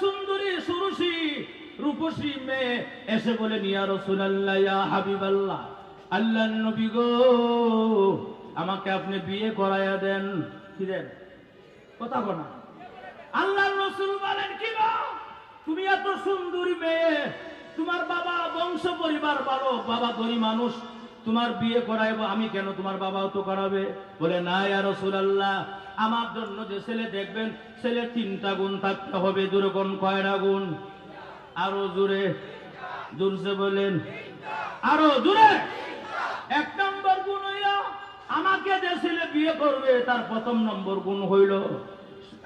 সুন্দরী সুরুষি রূপসী মেয়ে এসে বলে নিয়া ইয়া হাবিবাল্লাহ আল্লাহ নবী গো, আমাকে আপনি বিয়ে করাইয়া দেন। কি দেন? কথা বলা আল্লাহ রসুল বলেন, কি তুমি এত সুন্দরী মেয়ে, তোমার বাবা বংশ পরিবার ভালো, বাবা ধনী মানুষ তোমার বিয়ে করাইবো, আমি কেন তোমার বাবাও তো করাবে? বলে, না ইয়া রাসূলুল্লাহ, আমার জন্য যে ছেলে দেখবেন ছেলে তিনটা গুণ থাকতে হবে দুরকম কয়টা গুণ? আরও জোরে, জোরসে বলেন, আরও জোরে, এক নম্বর গুণ হইল, আমাকে যে ছেলে বিয়ে করবে, তার প্রথম নম্বর গুণ হইল,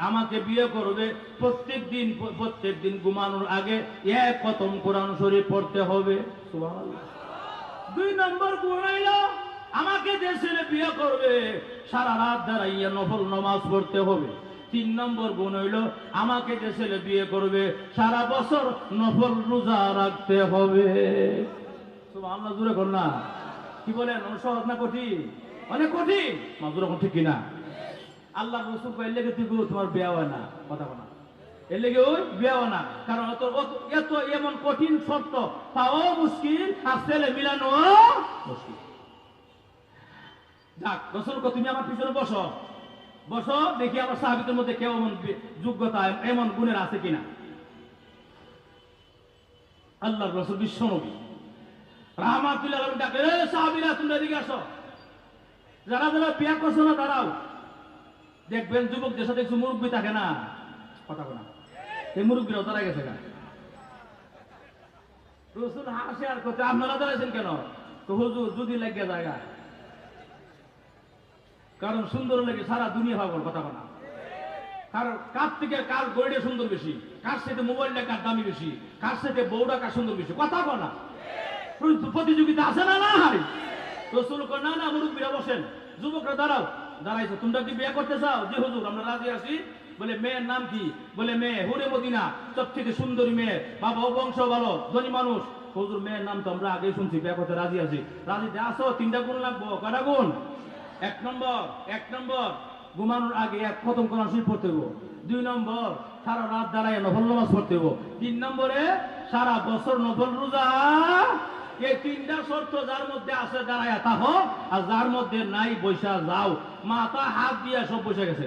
আমাকে বিয়ে করবে, প্রত্যেক দিন প্রত্যেক দিন ঘুমানোর আগে এক খতম কোরআন শরীফ পড়তে হবে। সুবহানাল্লাহ। দুই নম্বর গুণ আমাকে যে ছেলে বিয়ে করবে, সারা রাত দাঁড়াইয়া নফল নমাজ পড়তে হবে। তিন নম্বর গুণ হইল, আমাকে যে ছেলে বিয়ে করবে, সারা বছর নফল রোজা রাখতে হবে। সুবহানাল্লাহ জুড়ে কর না। কি বলেন সহজ না কঠিন? অনেক কঠিন। মাজুর এখন ঠিক কিনা? আল্লাহ রসুল লেগে তুই তোমার বিয়া হয় না। কথা বলা এর লেগে ওই না। কারণ এত এমন কঠিন শর্ত মুশকিল আর ছেলে মিলানো মুশকিল। যাক তুমি আমার পিছনে বসো। বসো, দেখি আমার সাহাবিদের মধ্যে কেউ এমন যোগ্যতা, এমন গুণের আছে কিনা। আল্লাহ রসুল বিশ্ব নবী। রাহমাতুল্লাহ ডাকে সাহাবীরা, তোমরা এদিকে আসো। যারা যারা বিয়া করছ না, দাঁড়াও। দেখবেন যুবক যে সাথে মুরব্বী থাকে না, কথা বলা এই মুরব্বীরাও দাঁড়ায় গেছে না রসুল হাসে আর করতে আপনারা দাঁড়াইছেন কেন? তো হুজুর যদি লাগে জায়গা কারণ সুন্দর লাগে সারা দুনিয়া ভাবর কথা বলা। কারণ কার থেকে কার গড়ে সুন্দর বেশি? কার সাথে মোবাইলটা কার দামি বেশি? কার সাথে বউটা কার সুন্দর বেশি? কথা বলা। প্রতিযোগিতা আছে না নাই রসুল কয়, না না মুরব্বীরা বসেন। যুবকরা দাঁড়াও। দাঁড়াইছো তোমরা কি বিয়ে করতে চাও? যে হুজুর আমরা রাজি আছি। বলে মেয়ের নাম কি? বলে মেয়ে, হুরে মদিনা সব থেকে সুন্দরী মেয়ে। বাবা বংশ ভালো, ধনী মানুষ। হুজুর, মেয়ের নাম তো আমরা আগে শুনছি বিয়ে করতে রাজি আছি। রাজি আসো, তিনটা গুণ লাগবো, কয়টা গুণ? এক নম্বর এক নম্বর, ঘুমানোর আগে এক খতম কোরআন শরীফ পড়তে হইব। দুই নম্বর, সারা রাত দাঁড়ায় নফল নামাজ পড়তে হইব। তিন নম্বরে, সারা বছর নফল রোজা। এই তিনটা শর্ত যার মধ্যে আছে দাঁড়ায় তাহ আর যার মধ্যে নাই, বৈশা যাও। মাথা হাত দিয়া সব বসে গেছে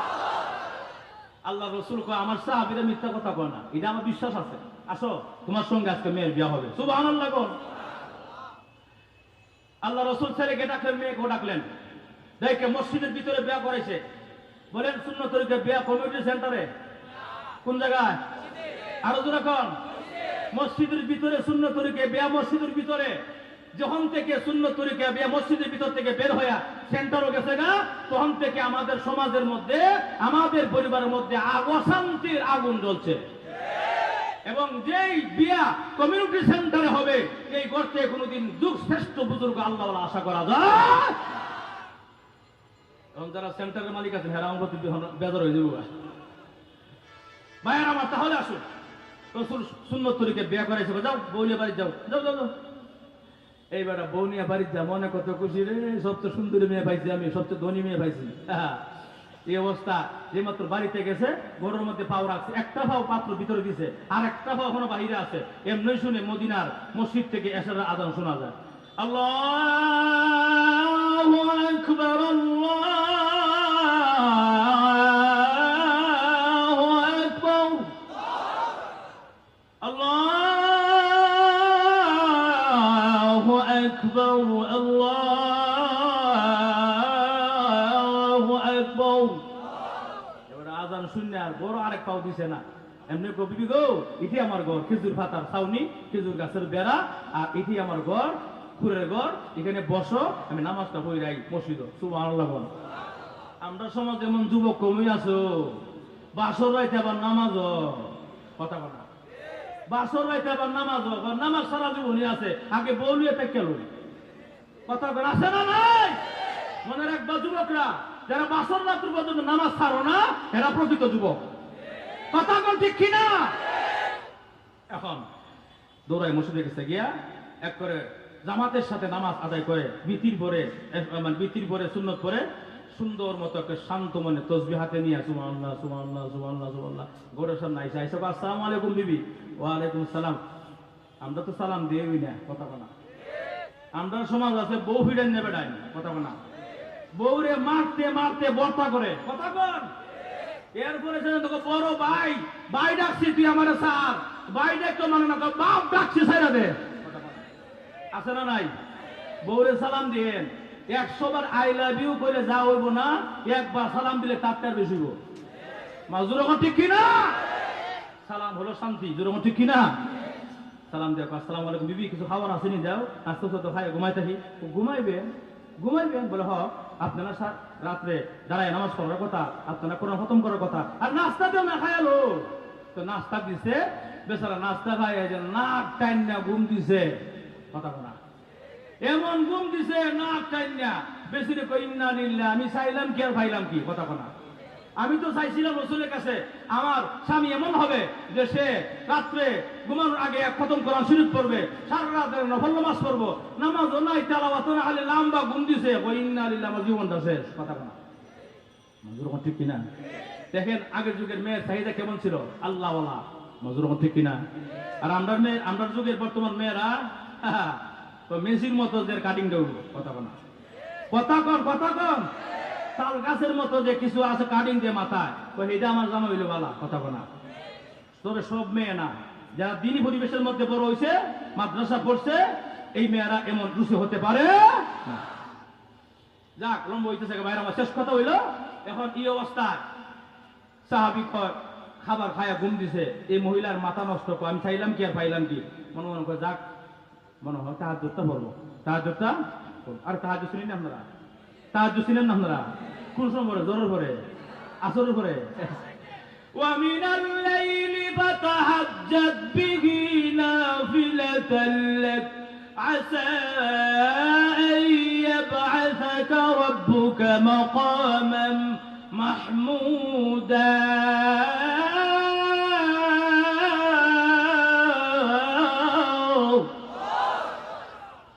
আল্লাহ রসুল কয়, আমার সাহাবিরা মিথ্যা কথা কয় না। এটা আমার বিশ্বাস আছে। আসো, তোমার সঙ্গে আজকে মেয়ের বিয়া হবে। সুবহানাল্লাহ কর। আল্লাহ রসুল ছেলেকে ডাকলেন, মেয়েকেও ডাকলেন। দেখে মসজিদের ভিতরে বিয়া করেছে। বলেন শূন্য তরিকে বিয়া কমিউনিটি সেন্টারে? কোন জায়গায়? আরও জোরে কন। মসজিদের ভিতরে শূন্য তরিকে বিয়া মসজিদের ভিতরে। যখন থেকে শূন্য তরিকে বিয়া মসজিদের ভিতর থেকে বের হইয়া সেন্টারও গেছে না তখন থেকে আমাদের সমাজের মধ্যে, আমাদের পরিবারের মধ্যে অশান্তির আগুন জ্বলছে। এবং যেই বিয়া কমিউনিটি সেন্টারে হবে, এই গর্তে কোনোদিন যুগ শ্রেষ্ঠ বুজুর্গ আল্লাহ আশা করা যায়। এবং যারা সেন্টারের মালিক আছেন হেরা আমার হয়ে যাব ভাইয়ার আমার, তাহলে আসুন। সুন্নত তরিকে বিয়া করাইছে যাও বৌলিয়া বাড়ি যাও। যাও যাও যাও। এই বেটা বৌনিয়া বাড়ির যা, মনে কত খুশি রে সবচেয়ে সুন্দরী মেয়ে পাইছি আমি সবচেয়ে ধনী মেয়ে পাইছি। এই অবস্থা, যে মাত্র বাড়িতে গেছে গরুর মধ্যে পাও রাখছে, একটা পাও পাত্র ভিতরে দিছে, আর একটা পাও এখনও বাইরে আছে। এমনি শুনে মদিনার মসজিদ থেকে এসার আদান শোনা যায়। আল্লাহ আল্লাহু শূন্য আর বড় আরেক পাও দিছে না। এমনি কবি গো? ইটি আমার ঘর, খেজুর পাতার ছাউনি, খেজুর গাছের বেড়া, আর ইটি আমার ঘর, খুরের ঘর, এখানে বসো, আমি নামাজটা পড়ি রাই মসজিদ বল আমরা সমাজ এমন যুবক কমই আছো। বাসর রাইতে আবার নামাজ কথা বলা বাসর রাইতে আবার নামাজ নামাজ সারা জীবনই আছে। আগে বউলিয়ে থেকে কথা বলে আছে না নাই? মনে রাখবা যুবকরা। যারা বাসর রাত্র পর্যন্ত নামাজ ছাড়ো না, এরা প্রকৃত যুবক। কথা কোন ঠিক কিনা? এখন দৌড়াই মসজিদে গেছে গিয়া এক করে জামাতের সাথে নামাজ আদায় করে, বিতির পরে মানে বিতির পরে, সুন্নত পরে সুন্দর মতো একটা শান্ত মনে তসবি হাতে নিয়ে, সুবহানাল্লাহ সুবহানাল্লাহ সুবহানাল্লাহ সুবহানাল্লাহ গোরের সামনে আইসা আইসা আসসালামু আলাইকুম বিবি। ওয়ালাইকুম সালাম। আমরা তো সালাম দিই না, কথা বলা। আমরা সমাজ আছে, বউ ফিডেন নেবে ডাইনি, কথা বলা। বউরে মারতে মারতে বর্তা করে। কথা বল এরপরে সে তোকে বড় ভাই ভাই ডাকছি তুই আমার, স্যার। ভাই ডাকতো মানে না বাপ ডাকছি সাইরা দে। আছে না নাই? বউরে সালাম দিয়েন। একশো বার আই লাভ ইউ করে যা হইব না, একবার সালাম দিলে তার বেশি হইব। মাজুর ঠিক কিনা? সালাম হলো শান্তি, জোর ঠিক কিনা? সালাম দেখো আসসালামু আলাইকুম বিবি, কিছু খাবার আসেনি, যাও। আস্তে আস্তে খাই ঘুমাই থাকি ঘুমাইবেন? ঘুমাইবেন? বলে, হ। আপনারা রাত্রে দাঁড়ায় নামাজ পড়ার কথা, আপনারা কোনো খতম করার কথা। আর নাস্তা দেও না খায়ালো তো নাস্তা দিছে, বেচারা নাস্তা খাই যে নাক টাইন না ঘুম দিছে। কথা বলা এমন ঘুম দিছে, নাক টাইন না বেশি রে কই ইন্না লিল্লাহ, আমি চাইলাম কি আর ভাইলাম কি? কথা বলা আমি তো চাইছিলাম রসুলের কাছে, আমার স্বামী এমন হবে যে সে রাত্রে ঘুমানোর আগে এক খতম কোরআন শরীফ পড়বে, সারা রাত নফল নামাজ পড়ব, নামাজও নাই, তেলাওয়াত না, খালি লাম্বা ঘুম দিছে আমার জীবনটা শেষ, কথা বলা মজুর ঠিক কিনা? দেখেন, আগের যুগের মেয়ের চাহিদা কেমন ছিল? আল্লাহওয়ালা। মজুর ঠিক কিনা? আর আমরা মেয়ে আমরা যুগের বর্তমান মেয়েরা, তো মেসির মতো যে কাটিং দেব কথা বলা কথা কন কথা কন। তাল গাছের মতো যে কিছু আছে কাটিং দিয়ে মাথায় তো এটা আমার জামা হইল বালা, কথা বলা তবে সব মেয়ে না। যারা দিনী পরিবেশের মধ্যে বড় হয়েছে মাদ্রাসা পড়ছে, এই মেয়েরা এমন রুচি হতে পারে যাক, লম্ব হইতেছে বাইরে আমার শেষ কথা হইল। এখন এই অবস্থায় সাহাবি খাবার খায়া ঘুম দিছে, এই মহিলার মাথা নষ্ট করে আমি চাইলাম কি আর পাইলাম কি? মনে মনে করে যাক, মনে হয় তাহার জোরটা পড়ব তাহার জোরটা আর তাহার শুনি না আপনারা? তাহার শুনেন না আপনারা? কোন সময় পরে জোরের পরে আসরের পরে ومن الليل فتهجد به نافلة لك عسى أن يبعثك ربك مقاما محمودا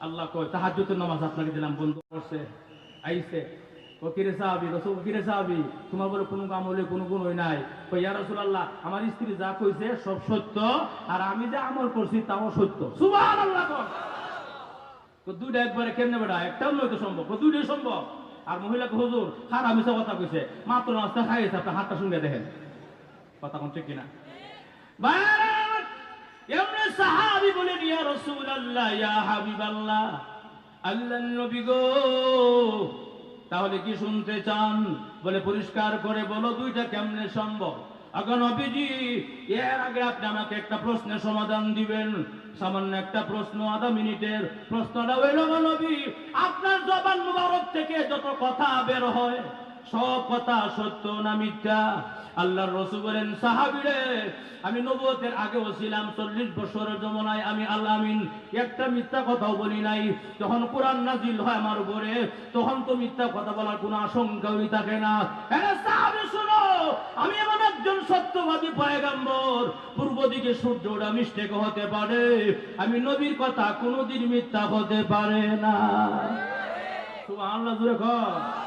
আল্লাহ কয় তাহাজ্জুদের নামাজ আপনাকে দিলাম বন্ধু করছে আইছে ও কিরে সাহাবি, রসুল কিরে সাহাবি, তোমার বলে কোনো কাম হলে কোনো গুণ হই নাই। কই ইয়া রাসূলুল্লাহ, আমার স্ত্রী যা কইছে সব সত্য, আর আমি যা আমল করছি তাও সত্য। সুবহানাল্লাহ কর তো দুইটা একবারে কেমনে বেড়া? একটাও তো সম্ভব। দুইটাই সম্ভব। আর মহিলাকে হুজুর খারাপ মিশা কথা কইছে। মাত্র নাস্তা খাইছে আপনি হাতটা শুনে দেখেন। কথা কোন ঠিক কিনা? এমনি সাহাবি বলেন ইয়া রাসূলুল্লাহ, ইয়া হাবিবাল্লাহ, আল্লাহর নবী গো তাহলে কি শুনতে চান? বলে পরিষ্কার করে বলো, দুইটা কেমনে সম্ভব? এখন অভিজি এর আগে আপনি আমাকে একটা প্রশ্নের সমাধান দিবেন। সামান্য একটা প্রশ্ন, আধা মিনিটের প্রশ্নটা হইল নবী, আপনার জবান মুবারক থেকে যত কথা বের হয়, সব কথা সত্য না মিথ্যা? আল্লাহর রসুল বলেন, সাহাবিরে, আমি নবতের আগেও ছিলাম, চল্লিশ বছরের জমনায় আমি আল্লাহ আমিন, একটা মিথ্যা কথাও বলি নাই। যখন কোরআন নাজিল হয় আমার উপরে, তখন তো মিথ্যা কথা বলার কোনো আশঙ্কাই থাকে না। হ্যাঁ সাহাবি, শুনো, আমি এমন একজন সত্যবাদী পয়গাম্বর। পূর্ব দিকে সূর্য ওটা মিষ্টেক হতে পারে। আমি নবীর কথা কোনোদিন মিথ্যা হতে পারে না। সুবহানাল্লাহ জুড়ে কর। এমন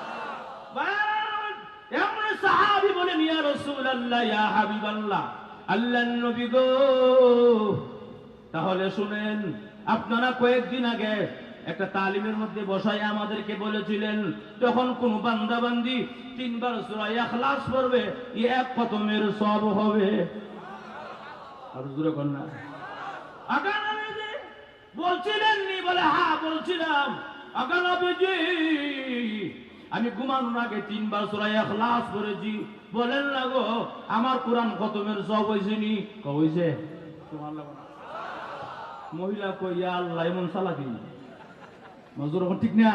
সাহাবি বলেন ইয়া রাসূলুল্লাহ, ইয়া হাবিবাল্লাহ আল্লাহর নবী গো। তাহলে শুনেন, আপনারা কয়েকদিন আগে একটা তালিমের মধ্যে বসাই আমাদেরকে বলেছিলেন, যখন কোন বান্দা বান্দি তিনবার সূরা ইখলাস পড়বে এক খতমের সব হবে। আর কর না। বলছিলেন নি বলে হ্যাঁ বলছিলাম। আগা নবীজি আমি ঘুমানোর আগে তিনবার সূরা ইখলাস পড়েছি। বলেন না গো, আমার কোরআন খতমের সব হইছে নি? কইছে মহিলা কই ইয়া আল্লাহ, এমন সালাকি মজুর ঠিক না?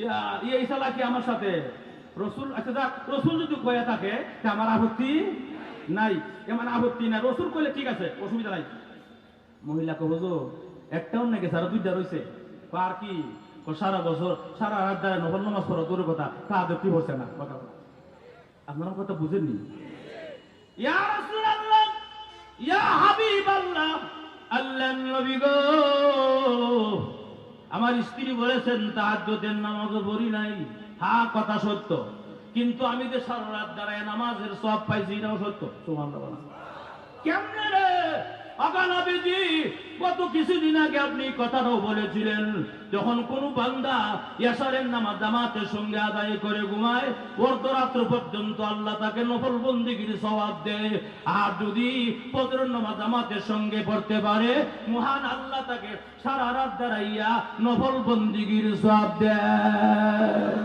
ইয়া এই সালাকি আমার সাথে? রসুল আচ্ছা যাক, রসুল যদি কয়ে থাকে আমার আপত্তি নাই। এমন আপত্তি নাই। রসুল কইলে ঠিক আছে, অসুবিধা নাই। মহিলাকে হুজুর, একটাও নাকি স্যার দুইটা রইছে? আর কি? সারা বছর সারা রাত দ্বারা নফল নামাজ পড়া দূরের কথা তা আদরটি হচ্ছে না? কথা বলা। আপনারা কথা বুঝেননি আমার স্ত্রী বলেছেন, তাহাজ্জুদের নামাজও পড়ি নাই। হ্যাঁ কথা সত্য। কিন্তু আমি যে সারা রাত দাঁড়ায় নামাজের সব পাইছি, এটাও সত্য। সুবহানাল্লাহ। কেমনে রে? গত কিছুদিন আগে আপনি কথাটাও বলেছিলেন, যখন কোন বান্দা ইয়াসারের নামাজ জামাতের সঙ্গে আদায় করে ঘুমায়, অর্ধরাত্র পর্যন্ত আল্লাহ তাকে নফল বন্দিগির সবাব দেয়। আর যদি পদর নামাজ জামাতের সঙ্গে পড়তে পারে, মহান আল্লাহ তাকে সারা রাত দাঁড়াইয়া নফল বন্দিগির সবাব দেয়।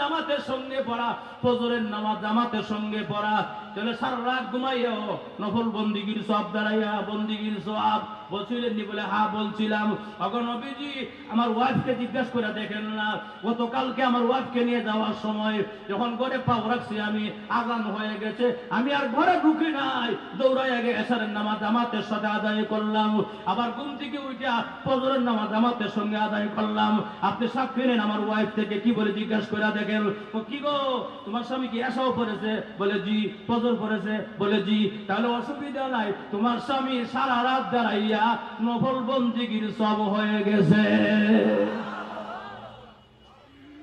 জামাতের সঙ্গে পড়া। ফজরের নামাজ জামাতের সঙ্গে পড়া, তাহলে সারা রাত ঘুমাইয়াও নফল বন্দিগির সব দাঁড়াইয়া বন্দিগির সব বলছিলেন নি বলে হ্যাঁ বলছিলাম। তখন নবীজি, আমার ওয়াইফকে জিজ্ঞাসা করে দেখেন না, গতকালকে আমার ওয়াইফকে নিয়ে যাওয়ার সময় যখন ঘরে পাও রাখছি, আমি আগান হয়ে গেছে, আমি আর ঘরে ঢুকি নাই। দৌড়াই আগে এসারের নামাজ জামাতের সাথে আদায় করলাম। আবার ঘুম থেকে উঠে ফজরের নামাজ জামাতের সঙ্গে আদায় করলাম। আপনি সাক্ষী নেন আমার ওয়াইফ থেকে, কি বলে জিজ্ঞাসা করে দেখেন। ও কি গো? তোমার স্বামী কি এসাও পড়েছে? বলে জি, ফজর পড়েছে। বলে জি, তাহলে অসুবিধা নাই। তোমার স্বামী সারা রাত দাঁড়াইয়া নফল বন্দিগির সব হয়ে গেছে।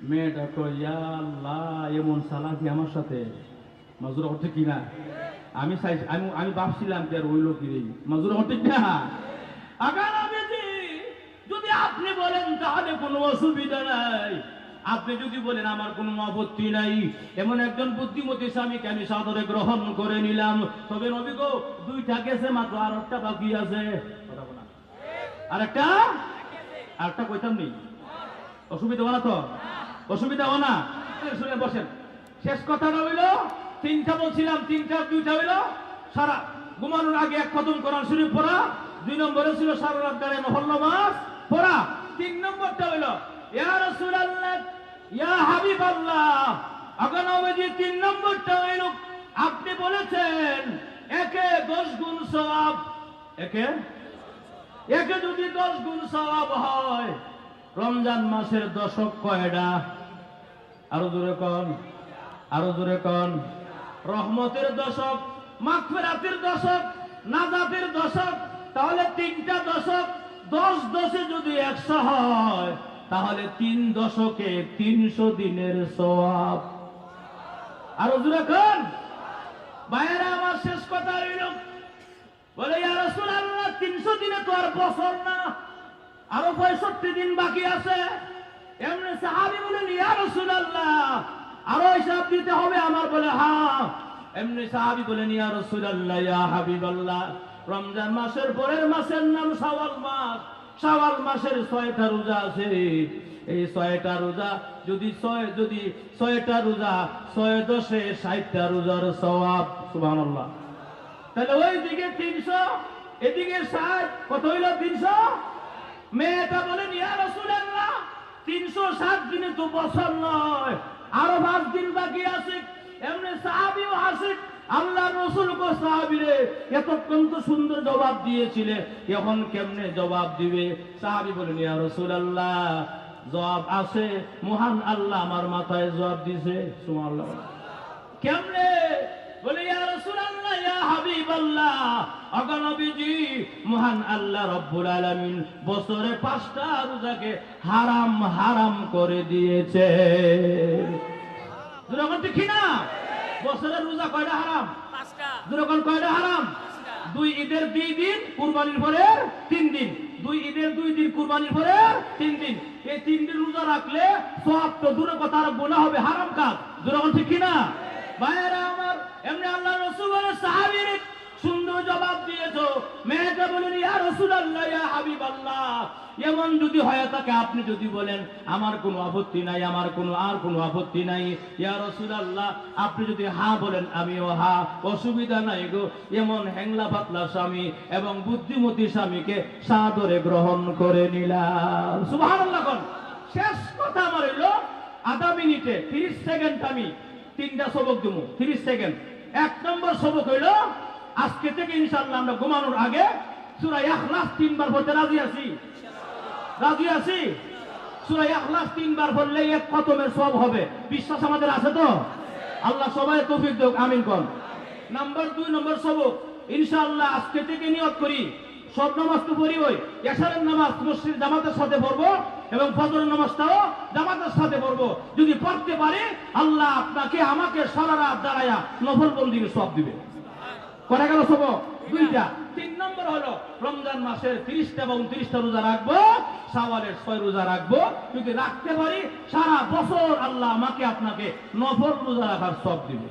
মেয়েটা কই ইয়া আল্লাহ, এমন সালাকি আমার সাথে? মাজুর হচ্ছে কি না? আমি চাই আমি আমি ভাবছিলাম যে আর ওইলো কি মাজুর হচ্ছে কি না? আগার আবেদি যদি আপনি বলেন তাহলে কোনো অসুবিধা নাই। আপনি যদি বলেন, আমার কোনো আপত্তি নাই। এমন একজন বুদ্ধিমতী স্বামীকে আমি সাদরে গ্রহণ করে নিলাম। তবে নবী গো, দুইটা গেছে মাত্র, আর একটা বাকি আছে। কথা বলা। আরেকটা? আরেকটা কইতাম নেই। অসুবিধা না তো? অসুবিধা হয় না? শুনে বসেন। শেষ কথাটা হইল, তিনটা বলছিলাম, তিনটা, দুইটা হইল, সারা ঘুমানোর আগে এক খতম কোরআন শরীফ পড়া, দুই নম্বরে ছিল সারা রাত গাড়ি নহল নামাজ পড়া, তিন নম্বরটা হইল, ইয়া রাসূলুল্লাহ ইয়া তিন নম্বরটা আপনি বলেছেন, একে দশ গুণ সওয়াব। একে? একে যদি দশ গুণ সওয়াব হয়, রমজান মাসের দশক কয়টা? আরও দূরে কন, আরও দূরে কন। রহমতের দশক, মাগফিরাতের দশক, নাজাতের দশক, তাহলে তিনটা দশক, দশ দশে যদি একশো হয় তাহলে তিন দশকে তিনশো দিনের সওয়াব। আরও কন। বাইরে আমার শেষ কথা হইল বলে 300 দিনে তো আর বছর না। আরও 65 দিন বাকি আছে। এমনি সাহাবী বলেন ইয়া রাসূলুল্লাহ, আরও হিসাব দিতে হবে আমার বলে হ্যাঁ। এমনি সাহাবী বলেন ইয়া রাসূলুল্লাহ, ইয়া হাবিবাল্লাহ, রমজান মাসের পরের মাসের নাম শাওয়াল মাস। শাওয়াল মাসের ছয়টা রোজা আছে। এই ছয়টা রোজা যদি ছয়, যদি ছয়টা রোজা, ছয় দশে ষাটটা রোজার সওয়াব, সুবহানাল্লাহ। তাহলে ওই দিকে তিনশো, এদিকে ষাট, কত হইল তিনশো? মেয়েটা বলেন ইয়া রাসূলুল্লাহ, তিনশো ষাট দিনে তো বছর নয়, আরও পাঁচ দিন বাকি আছে, এমনি সাহাবিও আসে আল্লাহ রসুল গো সাহাবিরে, এতক্ষণ তো সুন্দর জবাব দিয়েছিলে, এখন কেমনে জবাব দিবে? সাহাবি বলেন ইয়া রাসূলুল্লাহ, জবাব আছে, মহান আল্লাহ আমার মাথায় জবাব দিছে সুবহানাল্লাহ। কেমনে? বলে, ইয়া রাসূলুল্লাহ, ইয়া হাবিবাল্লাহ অগনবীজি মহান আল্লাহ রব্বুল আলামিন বছরে পাঁচটা রোজাকে হারাম হারাম করে দিয়েছে। না? বছরের রোজা কয়টা হারাম? দুরকম কয়টা হারাম? দুই ঈদের দুই দিন কুরবানির পরে তিন দিন। দুই ঈদের দুই দিন কুরবানির পরে তিন দিন। এই তিন দিন রোজা রাখলে সব তো দূরে কথা আর গোনা হবে। হারাম কাজ। দুরকম ঠিক কিনা? ভাইয়েরা আমার এমনি আল্লাহ রসুল সাহাবির সুন্দর জবাব দিয়েছ। মেয়েটা বলেন ইয়া রাসূলুল্লাহ, ইয়া হাবিবাল্লাহ। এমন যদি হয়ে থাকে আপনি যদি বলেন, আমার কোনো আপত্তি নাই, আমার কোনো, আর কোনো আপত্তি নাই। ইয়া রাসূলুল্লাহ, আপনি যদি হা বলেন, আমিও হা, অসুবিধা নাই গো। এমন হ্যাংলা পাতলা স্বামী এবং বুদ্ধিমতী স্বামীকে সাদরে গ্রহণ করে নিলাম। সুবহানাল্লাহ শেষ কথা আমার হইল আধা মিনিটে 30 সেকেন্ড আমি তিনটা সবক দেবো 30 সেকেন্ড। এক নম্বর সবক হইল আজকে থেকে ইনশাল্লাহ আমরা ঘুমানোর আগে সুরা ইখলাস তিনবার পড়তে রাজি আছি? রাজি আছি? সুরা ইখলাস তিনবার পড়লে এক খতমের সব হবে। বিশ্বাস আমাদের আছে তো? আল্লাহ সবাই তৌফিক দেখ আমিন কোন। নাম্বার দুই, নম্বর সবক, ইনশাআল্লাহ আজকে থেকে নিয়ত করি। সব নামাজ তো পড়ি ওই। এশারের নামাজ মসজিদ জামাতের সাথে পড়ব এবং ফজরের নামাজটাও জামাতের সাথে পড়ব। যদি পড়তে পারে, আল্লাহ আপনাকে আমাকে সারা রাত দাঁড়ায়া নফল বন্দিকে সব দিবে। করা গেল সব দুইটা। তিন নম্বর হলো রমজান মাসের তিরিশটা এবং উনত্রিশটা রোজা রাখব সাওয়ালের ছয় রোজা রাখব। যদি রাখতে পারি সারা বছর আল্লাহ আমাকে আপনাকে নফর রোজা রাখার সব দিবে।